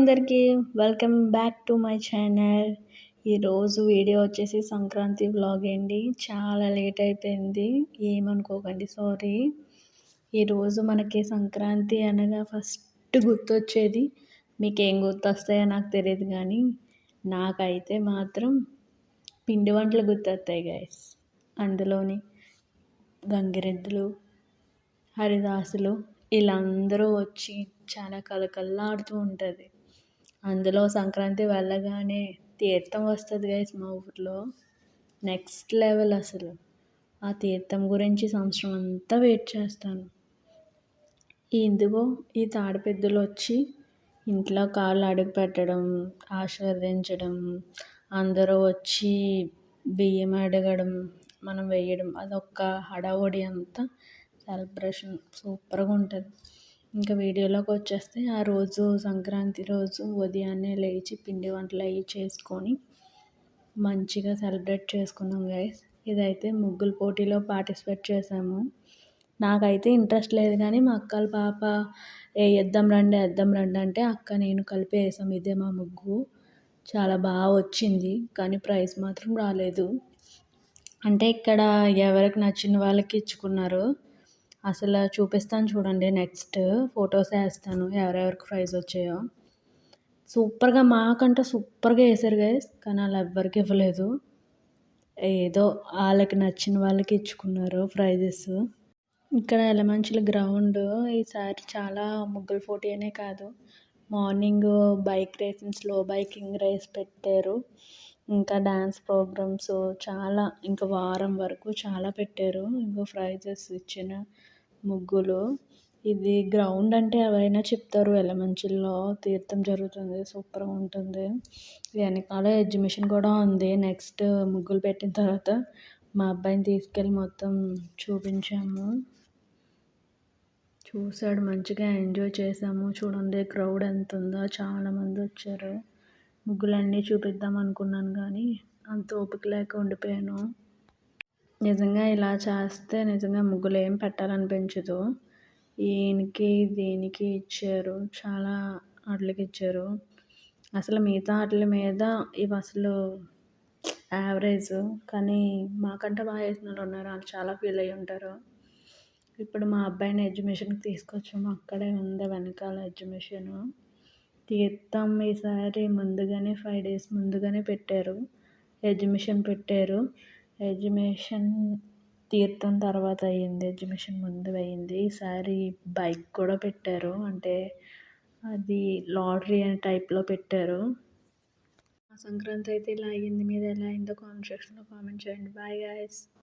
అందరికీ welcome back to my channel. ఈరోజు video వచ్చేసి సంక్రాంతి బ్లాగ్ అండి. చాలా లేట్ అయిపోయింది. ఏమనుకోకండి సారీ. ఈరోజు మనకి సంక్రాంతి అనగా ఫస్ట్ గుర్తొచ్చేది. మీకు ఏం గుర్తొస్తాయో నాకు తెలియదు కానీ నాకైతే మాత్రం పిండి వంటలు గుర్తొస్తాయి గైస్ అందులోని గంగిరెద్దులు హరిదాసులు వీళ్ళందరూ వచ్చి చాలా కలకల్లాడుతూ ఉంటుంది. అందులో సంక్రాంతి వెళ్ళగానే తీర్థం వస్తుంది గైస్ మా ఊర్లో. నెక్స్ట్ లెవెల్ అసలు. ఆ తీర్థం గురించి సంవత్సరం అంతా వెయిట్ చేస్తాను. ఎందుకో ఈ తాడిపెద్దులు వచ్చి ఇంట్లో కాళ్ళు అడుగు పెట్టడం ఆశీర్వదించడం అందరూ వచ్చి బియ్యం అడగడం మనం వేయడం అదొక హడావుడి అంతా సెలబ్రేషన్ సూపర్గా ఉంటుంది. ఇంకా వీడియోలోకి వచ్చేస్తే ఆ రోజు సంక్రాంతి రోజు ఉదయాన్నే లేచి పిండి వంటలు అవి చేసుకొని మంచిగా సెలబ్రేట్ చేసుకున్నాం గైస్ ఇదైతే ముగ్గుల పోటీలో పార్టిసిపేట్ చేసాము నాకైతే ఇంట్రెస్ట్ లేదు కానీ మా అక్కల పాప వేద్దాం రండి వేద్దాం రండి అంటే అక్క నేను కలిపి వేసాం ఇదే మా ముగ్గు. చాలా బాగా వచ్చింది కానీ ప్రైజ్ మాత్రం రాలేదు. అంటే ఇక్కడ ఎవరికి నచ్చిన వాళ్ళకి ఇచ్చుకున్నారు. అసలు చూపిస్తాను చూడండి. నెక్స్ట్ ఫొటోస్ వేస్తాను. ఎవరెవరికి ప్రైజ్ వచ్చాయో. సూపర్గా మాకంటే సూపర్గా వేసారు గైస్ కానీ వాళ్ళు ఎవ్వరికి ఇవ్వలేదు. ఏదో వాళ్ళకి నచ్చిన వాళ్ళకి ఇచ్చుకున్నారు ప్రైజెస్ ఇక్కడ ఎలమంచుల గ్రౌండ్ ఈసారి చాలా ముగ్గుల పోటీ అనే కాదు. Morning bike racing slow biking race పెట్టారు. ఇంకా డ్యాన్స్ ప్రోగ్రామ్స్ చాలా ఇంకా వారం వరకు చాలా పెట్టారు. ఇంకా ప్రైజెస్ ఇచ్చిన ముగ్గులు. ఇది గ్రౌండ్ అంటే ఎవరైనా చెప్తారు ఎలమంచిలో తీర్థం జరుగుతుంది సూపర్గా ఉంటుంది. వెనకాల ఎగ్జిబిషన్ కూడా ఉంది. నెక్స్ట్ ముగ్గులు పెట్టిన తర్వాత మా అబ్బాయిని తీసుకెళ్ళి మొత్తం చూపించాము. చూశాడు మంచిగా ఎంజాయ్ చేసాము చూడండి క్రౌడ్ ఎంత ఉందో. చాలామంది వచ్చారు. ముగ్గులన్నీ చూపిద్దాం అనుకున్నాను కానీ అంత ఓపిక లేక ఉండిపోయాను. నిజంగా ఇలా చేస్తే నిజంగా ముగ్గులు ఏం పెట్టాలనిపించదు. ఈయనకి దీనికి ఇచ్చారు. చాలా వాటికి ఇచ్చారు. అసలు మిగతా వాటి మీద ఇవి అసలు యావరేజ్. కానీ మాకంటే బాగా వేసిన వాళ్ళు ఉన్నారు. వాళ్ళు చాలా ఫీల్ అయ్యి ఉంటారు. ఇప్పుడు మా అబ్బాయిని ఎగ్జిబిషన్కి తీసుకొచ్చాము అక్కడే ఉంది వెనకాల ఎగ్జిబిషన్ తీర్థం ఈసారి ముందుగానే ఫైవ్ డేస్ ముందుగానే పెట్టారు. ఎగ్జిబిషన్ పెట్టారు. ఎగ్జిబిషన్ తీర్థం తర్వాత అయ్యింది ఎగ్జిబిషన్ ముందు అయ్యింది ఈసారి బైక్ కూడా పెట్టారు. అంటే అది లాటరీ అనే టైప్లో పెట్టారు. సంక్రాంతి అయితే ఇలా అయ్యింది. మీద ఎలా అయిందో కామెంట్ సెక్షన్లో కామెంట్ చేయండి. Bye guys